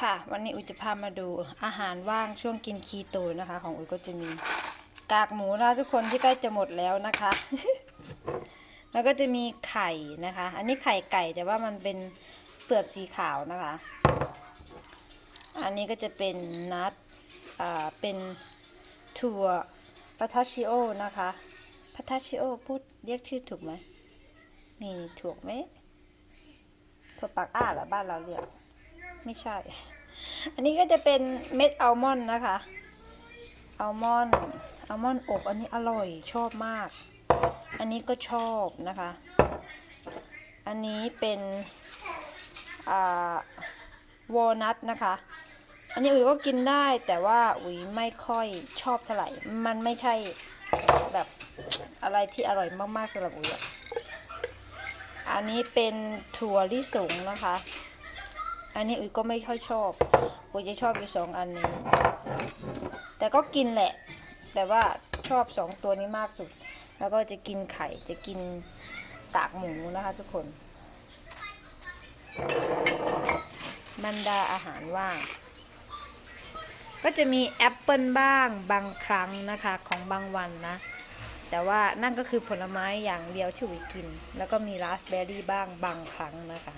ค่ะ วันนี้อุจะพามาดูอาหารว่างช่วงกินคีโตนะคะ ของอุก็จะมีกากหมูนะทุกคนที่ใกล้จะหมดแล้วนะคะ แล้วก็จะมีไข่นะคะ อันนี้ไข่ไก่แต่ว่ามันเป็นเปลือกสีขาวนะคะ อันนี้ก็จะเป็นนัทอ่าเป็นถั่วปาทชิโอนะคะปาทชิโอพูดเรียกชื่อถูกไหมนี่ถูกไหมถั่วปากอ้าเหรอบ้านเราเรียก ไม่ใช่ อันนี้ก็จะเป็นเม็ดอัลมอนด์นะคะ อัลมอนด์ อัลมอนด์อบ อันนี้อร่อยชอบมาก อันนี้ก็ชอบนะคะ อันนี้เป็นวอลนัทนะคะ อันนี้อุ๋ยก็กินได้แต่ว่าอุ๋ยไม่ค่อยชอบเท่าไหร่ มันไม่ใช่แบบอะไรที่อร่อยมากๆสำหรับอุ๋ยอันนี้เป็นถั่วลิสงนะคะ อันนี้อุ๋ยก็ไม่ค่อยชอบอุ๋ยจะชอบอยู่สองอันนี้ แต่ก็กินแหละ แต่ว่าชอบสองตัวนี้มากสุด แล้วก็จะกินไข่ จะกินกากหมูนะคะทุกคนบรรดาอาหารว่าง ก็จะมีแอปเปิลบ้างบางครั้งนะคะของบางวันนะ แต่ว่านั่นก็คือผลไม้อย่างเดียวที่อุ๋ยกิน แล้วก็มีราสเบอร์รี่บ้างบางครั้งนะคะ